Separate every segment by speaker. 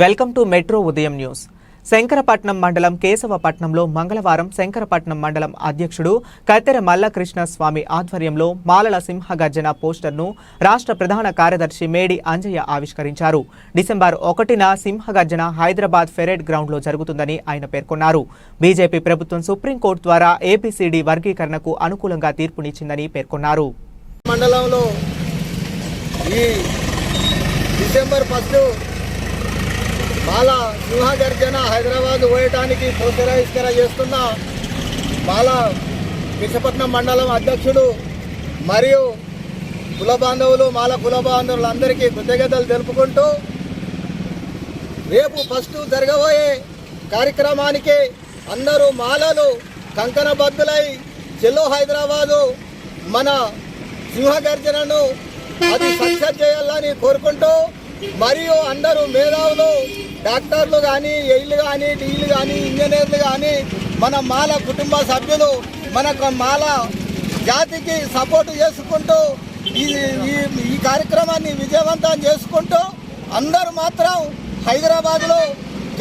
Speaker 1: Welcome to metro ఉదయం news. Shankarapatnam మండలం కేశవపట్నంలో మంగళవారం శంకరపట్నం మండలం అధ్యక్షుడు కత్తెర మల్లకృష్ణ స్వామి ఆధ్వర్యంలో మాలల సింహగర్జన పోస్టర్ను రాష్ట్ర ప్రధాన కార్యదర్శి మేడి అంజయ్య ఆవిష్కరించారు. డిసెంబర్ ఒకటిన సింహగర్జన హైదరాబాద్ ఫెరెడ్ గ్రౌండ్లో జరుగుతుందని ఆయన పేర్కొన్నారు. బీజేపీ ప్రభుత్వం సుప్రీంకోర్టు ద్వారా ఏపీసీడీ వర్గీకరణకు అనుకూలంగా తీర్పునిచ్చిందని పేర్కొన్నారు.
Speaker 2: మండలంలో ఈ డిసెంబర్ ఫస్ట్ మాల సింహగర్జన హైదరాబాద్ పోయటానికి ప్రోత్సహిస్కర చేస్తున్న మాల విశాఖపట్నం మండలం అధ్యక్షుడు మరియు కుల బాంధవులు మాల కుల బాంధవులందరికీ కృతజ్ఞతలు తెలుపుకుంటూ రేపు ఫస్ట్ జరగబోయే కార్యక్రమానికి అందరూ మాలలు కంకణబద్దులై చెల్లో హైదరాబాదు మన సింహగర్జనను అది సక్సెస్ చేయాలని కోరుకుంటూ మరియు అందరూ మేధావులు డాక్టర్లు కానీ ఎయిలు కానీ డీలు కానీ ఇంజనీర్లు కానీ మన మాల కుటుంబ సభ్యులు మన మాల జాతికి సపోర్ట్ చేసుకుంటూ ఈ ఈ ఈ కార్యక్రమాన్ని విజయవంతం చేసుకుంటూ అందరూ మాత్రం హైదరాబాద్లో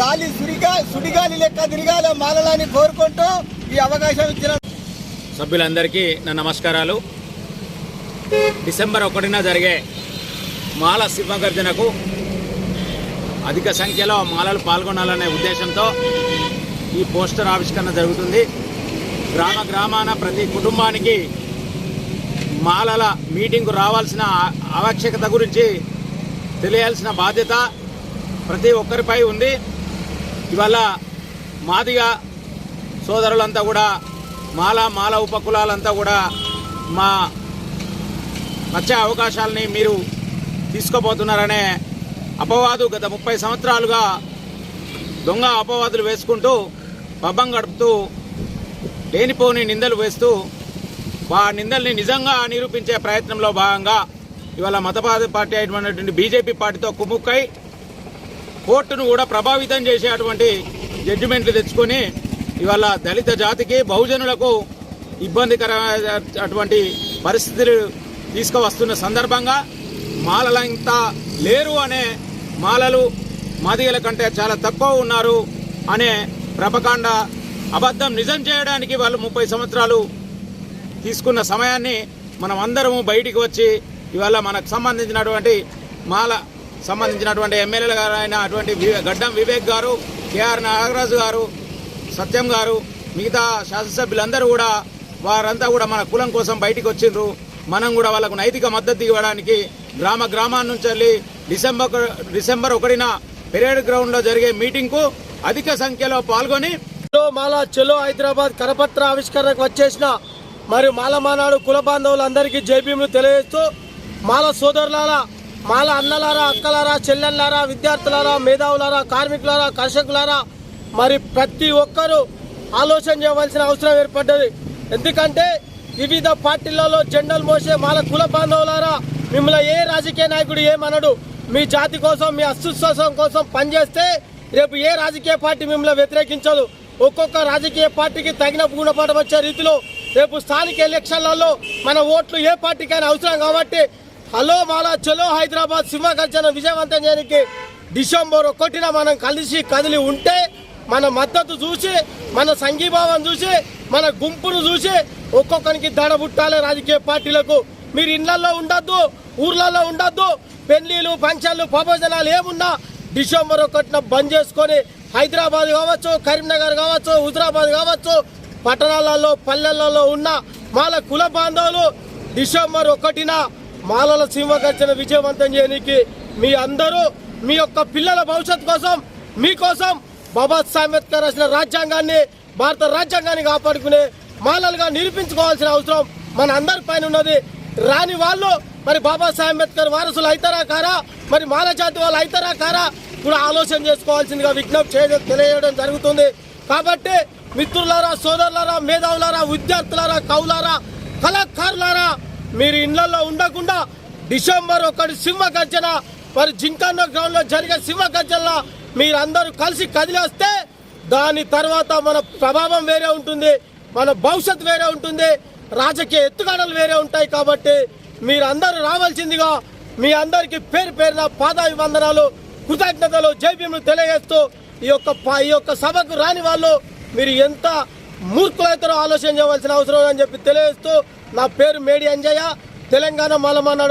Speaker 2: గాలి సుడిగా సుడిగాలి లెక్క తిరగాలి మాలని కోరుకుంటూ ఈ అవకాశం ఇచ్చిన
Speaker 3: సభ్యులందరికీ నా నమస్కారాలు. డిసెంబర్ ఒకటిన జరిగే మాల సింహగర్జనకు అధిక సంఖ్యలో మాలలు పాల్గొనాలనే ఉద్దేశంతో ఈ పోస్టర్ ఆవిష్కరణ జరుగుతుంది. గ్రామ గ్రామాన ప్రతి కుటుంబానికి మాలల మీటింగ్కు రావాల్సిన ఆవశ్యకత గురించి తెలియాల్సిన బాధ్యత ప్రతి ఒక్కరిపై ఉంది. ఇవాళ మాదిగా సోదరులంతా కూడా మాల మాల ఉపకులాలంతా కూడా మా వచ్చే అవకాశాలని మీరు తీసుకోబోతున్నారనే అపవాదు గత ముప్పై సంవత్సరాలుగా దొంగ అపవాదులు వేసుకుంటూ పబ్బం గడుపుతూ లేనిపోని నిందలు వేస్తూ ఆ నిందల్ని నిజంగా నిరూపించే ప్రయత్నంలో భాగంగా ఇవాళ మతపాద పార్టీ అయినటువంటి బీజేపీ పార్టీతో కుమ్ముక్కై కోర్టును కూడా ప్రభావితం చేసేటువంటి జడ్జిమెంట్లు తెచ్చుకొని ఇవాళ దళిత జాతికి బహుజనులకు ఇబ్బందికరమైనటువంటి పరిస్థితులు తీసుకువస్తున్న సందర్భంగా మాలలంతా లేరు అనే మాలలు మాదిగల కంటే చాలా తక్కువ ఉన్నారు అనే ప్రపకాండ అబద్ధం నిజం చేయడానికి వాళ్ళు ముప్పై సంవత్సరాలు తీసుకున్న సమయాన్ని మనం అందరము బయటికి వచ్చి ఇవాళ మనకు సంబంధించినటువంటి మాల సంబంధించినటువంటి ఎమ్మెల్యేలు గారు అయిన అటువంటి గడ్డం వివేక్ గారు కేఆర్ నాగరాజు గారు సత్యం గారు మిగతా శాసనసభ్యులందరూ కూడా వారంతా కూడా మన కులం కోసం బయటికి వచ్చిండ్రు. మనం కూడా వాళ్ళకు నైతిక మద్దతు ఇవ్వడానికి గ్రామ గ్రామాల నుంచి వెళ్ళి డిసెంబర్ డిసెంబర్ ఒకటిన పెరేడ్ గ్రౌండ్లో జరిగే మీటింగ్కు అధిక సంఖ్యలో పాల్గొని
Speaker 2: మాలా మాల హైదరాబాద్ కరపత్ర ఆవిష్కరణకు వచ్చేసిన మరి మాల మానాడు కుల బాంధవులందరికీ జైబీములు తెలియజేస్తూ మాల సోదరులారా మాల అన్నలారా అక్కలారా చెల్లెళ్ళారా విద్యార్థులారా మేధావులారా కార్మికులారా కర్షకులారా మరి ప్రతి ఒక్కరూ ఆలోచన చేయవలసిన అవసరం ఏర్పడ్డది. ఎందుకంటే వివిధ పార్టీలలో జెండలు మోసే మాల కుల బాంధవులారా మిమ్మల్ని ఏ రాజకీయ నాయకుడు ఏమనడు. మీ జాతి కోసం మీ అస్తిత్వం కోసం పనిచేస్తే రేపు ఏ రాజకీయ పార్టీ మిమ్మల్ని వ్యతిరేకించదు. ఒక్కొక్క రాజకీయ పార్టీకి తగిన గుణపాఠం వచ్చే రీతిలో రేపు స్థానిక ఎలక్షన్లలో మన ఓట్లు ఏ పార్టీకైనా అవసరం కాబట్టి హలో మాలా చలో హైదరాబాద్ సింహగర్జన విజయవంతం చేయడానికి డిసెంబర్ ఒకటిన మనం కలిసి కదిలి ఉంటే మన మద్దతు చూసి మన సంఘీభావం చూసి మన గుంపును చూసి ఒక్కొక్కరికి దడ పుట్టాలి రాజకీయ పార్టీలకు. మీరు ఇళ్ళలో ఉండొద్దు ఊర్లలో ఉండొద్దు. పెళ్ళిలు ఫంక్షన్లు ప్రపోజనాలు ఏమున్నా డిసెంబర్ ఒకటిన బంద్ చేసుకొని హైదరాబాద్ కావచ్చు కరీంనగర్ కావచ్చు హుజరాబాద్ కావచ్చు పట్టణాలలో పల్లెలలో ఉన్న మాల కుల బాంధవులు డిసెంబర్ ఒకటిన మాలల సింహగర్జన విజయవంతం చేయడానికి మీ అందరూ మీ యొక్క పిల్లల భవిష్యత్ కోసం మీకోసం బాబా అంబేద్కర్ రాసిన రాజ్యాంగాన్ని భారత రాజ్యాంగాన్ని కాపాడుకునే మాలలుగా నిరూపించుకోవాల్సిన అవసరం మన అందరి పైన ఉన్నది. రాని వాళ్ళు మరి బాబాసాహెబ్ అంబేద్కర్ వారసులు అవుతారా కారా? మరి మానజాతి వాళ్ళు అవుతారా కారా? కూడా ఆలోచన చేసుకోవాల్సిందిగా విజ్ఞప్తి చేయడం తెలియజేయడం జరుగుతుంది. కాబట్టి మిత్రులారా సోదరులారా మేధావులారా విద్యార్థులారా కవులారా కళాకారులారా మీరు ఇళ్ళలో ఉండకుండా డిసెంబర్ ఒకటి సింహ గర్జన మరి జింకన్న గ్రౌండ్లో జరిగే సింహ గర్జనలో మీరందరూ కలిసి కదిలేస్తే దాని తర్వాత మన ప్రభావం వేరే ఉంటుంది మన భవిష్యత్ వేరే ఉంటుంది. రాజకీయ ఎత్తుగడలు వేరే ఉంటాయి కాబట్టి మీరందరూ రావాల్సిందిగా మీ అందరికీ పేరు పేరున పాదాభివందనాలు కృతజ్ఞతలు జైబీములు తెలియజేస్తూ ఈ యొక్క ప- ఈ యొక్క సభకు రాని వాళ్ళు మీరు ఎంత మూర్ఖులైతారో ఆలోచన చేయవలసిన అవసరం అని చెప్పి తెలియజేస్తూ నా పేరు మేడి అంజయ్య తెలంగాణ మలమన్నాడు